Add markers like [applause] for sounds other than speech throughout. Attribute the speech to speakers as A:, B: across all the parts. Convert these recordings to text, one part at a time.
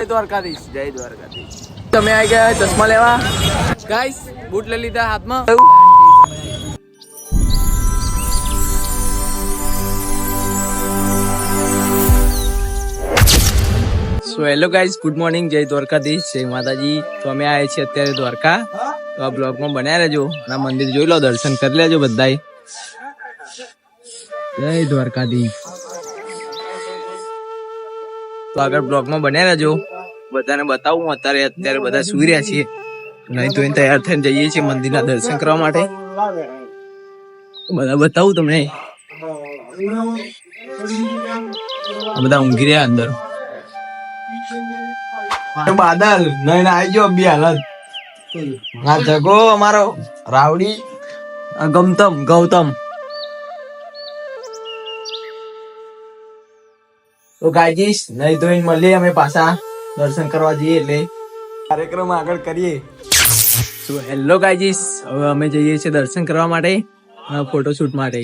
A: જય દ્વારકાધીશ. જય દ્વારકાધીશ. તમે આવી ગયા ચશ્મા લેવા? ગાઈસ બૂટ લઈ લીધા હાથમાં. So hello guys good morning જય દ્વારકાધીશ જય માતાજી. તો અમે આવ્યા છીએ અત્યારે દ્વારકા. તો આ બ્લોગમાં બનાવી રહેજો અને મંદિર જોઈ લો દર્શન કરી લેજો બધાય. જય દ્વારકાધીશ. તો આગળ બ્લોગમાં બન્યા રહેજો બધાને બતાવું અત્યારે અત્યારે બધા સુઈ રહ્યા છીએ. નહીં તો તૈયાર થઈને જઈએ છીએ મંદિરના દર્શન કરવા માટે. બધા બતાવું તમને. બધા ઊંઘી રહ્યા અંદર. બાદલ નહીં આવી ગયો બે હાલત. હા જગો અમારો રાવડી ગમતમ ગૌતમ. તો ગાયજીશ નહીં તો મળીએ અમે પાછા. દર્શન કરવા જઈએ એટલે. કાર્યક્રમ આગળ કરીએ. તો હેલો ગાયજીશ હવે અમે જઈએ છીએ દર્શન કરવા માટે ફોટોશૂટ માટે.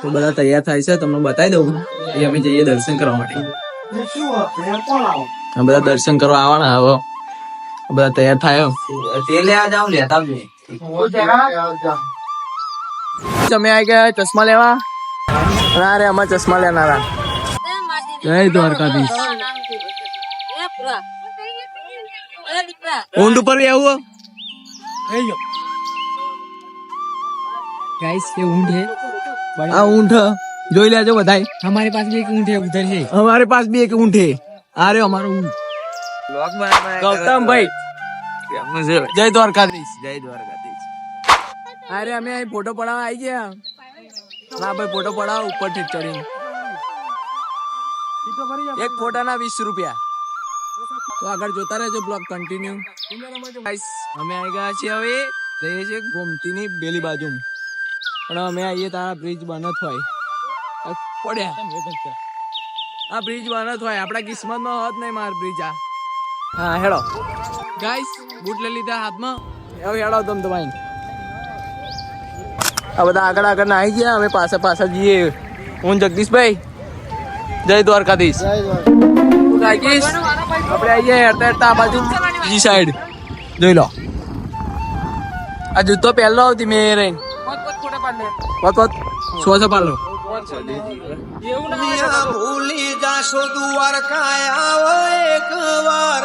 A: તો બધા તૈયાર થાય છે તમને બતાવી દઉં. એ અમે જઈએ દર્શન કરવા માટે. બધા દર્શન કરવા આવવાના હવે. બધા તૈયાર થાય તે લેવા જાવ લેતા તમે આવી ગયા ચશ્મા લેવા? ના રે અમારે ચશ્મા લેનારા. જય દ્વારકાધીશ ઊંટ ઉપર બી આવું
B: गाइस ये ऊँट है
A: આ ઊંટ જોઈ લેજો બધાય
B: हमारे पास भी एक ऊँट है उधर है
A: हमारे पास भी एक ऊँट है आ रहे हो हमारा ऊँट गौतम भाई જય દ્વારકાધીશ જય દ્વારકાધીશ અરે અમે અહીં ફોટો પડાવવા આવી ગયા ના ભાઈ ફોટો પડાવો ઉપર થી ચડીને એક ફોટાના વીસ રૂપિયા. તો આગળ જોતા રહેજો બ્લોગ કન્ટિન્યુ ગાઈસ અમે આવી ગયા છીએ હવે રહીએ છીએ ગોમતીની બેલી બાજુ પણ અમે આવીએ તારા બ્રિજ બનત હોય. પડ્યા. આ બ્રિજ બનત હોય. આપણા કિસ્મતમાં હોત નહીં માર બ્રિજ આ. હા હેડો. ગાઈસ બૂટ લઈ લીધા હાથમાં. હવે હેડો તમ તમારી આ બધા આગળ આગળ ના આવી ગયા. અમે પાછા પાછા જઈએ. હું જગદીશભાઈ. જય દ્વારકાધીશ. આપણે આવીએ હેરતા હેરતા આ બાજુ. બીજી સાઈડ જોઈ લો. આ જૂતો પહેલો આવતી મેં વત વત સો સો પાડલો
C: ભૂલી જાશો દ્વારકા એક વાર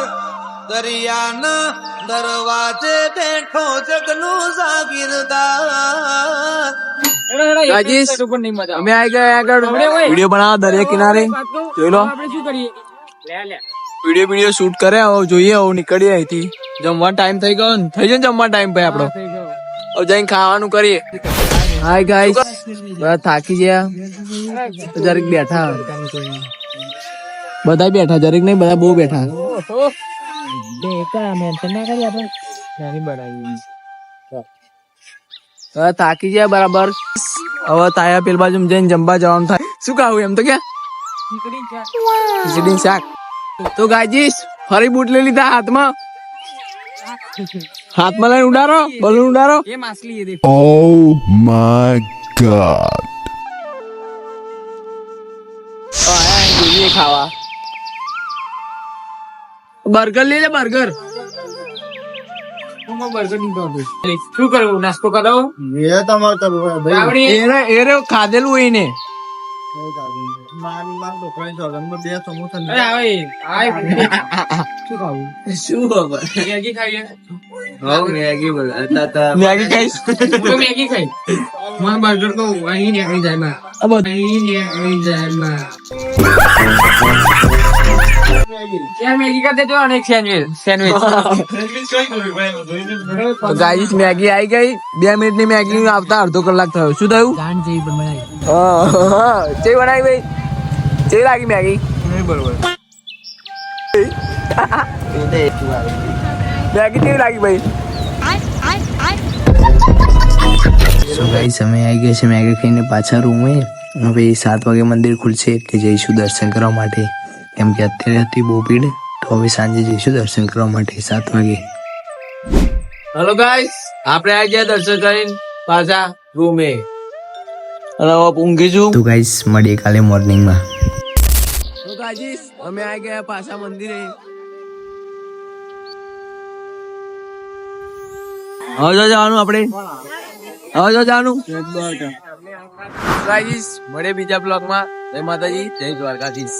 C: દરિયાના દરવાજે બેઠો જગનો જાગીરદાર.
A: ગાઈસ અમે આવી ગયા આગળ. વીડિયો બનાવવા દરિયા કિનારે. જોઈ લો.
B: આપણે શું કરીએ?
A: વીડિયો વીડિયો શૂટ કરે હવે જોઈએ હવે નીકળીએ અહીંથી. જમવાનો ટાઈમ થઈ ગયો ને. થઈ જાય ને જમવાનો ટાઈમ ભાઈ આપણો? હવે જઈને ખાવાનું કરીએ. હાય ગાઈસ બધા થાકી ગયા. તો જરીક બેઠા બધા બેઠા જરીક નહીં બધા બહુ બેઠા.
B: બેટા મેન્શન ના કરી આપણે. નાની બનાવી.
A: હવે થાકી ગયા બરાબર. હવે તાયા પેલ બાજુ જઈને જમવા જવાનું થાય શું ખાવું એમ તો કે ખીચડી શાક તો ગાજીશ ફરી બૂટ લઈ લીધા હાથમાં હાથમાં લઈને ઉડારો બલૂન ઉડારો
D: એ માછલી
A: ઓ માય ગોડ જોઈએ ખાવા બર્ગર લે બર્ગર
B: હું બર્ગર નહીં ખાતો શું કરવું નાસ્તો કરો
C: એ તમારે તો ભાઈ
A: એરે એરે ખાધેલું હોય ને
B: બર્ગર તો અહીં જાય કરી દેજો અને એક સેન્ડવિચ. સેન્ડવિચ [laughs]
A: તો ગાઈસ મેગી આવી ગઈ. બે મિનિટની મેગી આવતા અડધો કલાક થયો. શું થયું?
B: ગાંડ જેવી પણ બનાવી.
A: હા, હા. બનાવી ભાઈ? ચેવી લાગી મેગી? મેગી કેવી લાગી ભાઈ?
E: સો ગાઈસ અમે આવી ગયા છે મેગી ખાઈને પાછા રૂમે. હવે સાત વાગે મંદિર ખુલશે એટલે જઈશું દર્શન કરવા માટે. કેમ કે અત્યારે હતી બહુ ભીડ. તો હવે સાંજે જઈશું દર્શન કરવા માટે સાત વાગે.
A: હલો ગાઈસ આપણે આવી ગયા દર્શન કરીને પાછા રૂમે. અને હવે ઊંઘી છું?
E: તો ગાઈસ મળીએ કાલે મોર્નિંગમાં
A: તો ગાઈસ અમે આવી ગયા પાછા મંદિરે. હવે જવાનું આપણે? હવે જો જાનું દ્વારકા મળે બીજા બ્લોગમાં જય માતાજી જય દ્વારકાધીશ.